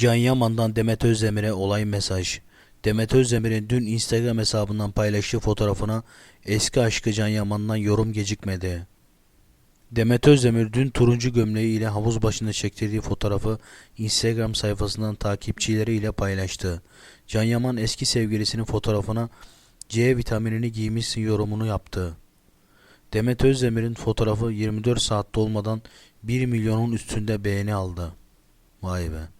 Can Yaman'dan Demet Özdemir'e olay mesaj. Demet Özdemir'in dün Instagram hesabından paylaştığı fotoğrafına eski aşkı Can Yaman'dan yorum gecikmedi. Demet Özdemir dün turuncu gömleği ile havuz başında çektirdiği fotoğrafı Instagram sayfasından takipçileriyle paylaştı. Can Yaman eski sevgilisinin fotoğrafına C vitaminini giymişsin yorumunu yaptı. Demet Özdemir'in fotoğrafı 24 saat dolmadan 1 milyonun üstünde beğeni aldı. Vay be.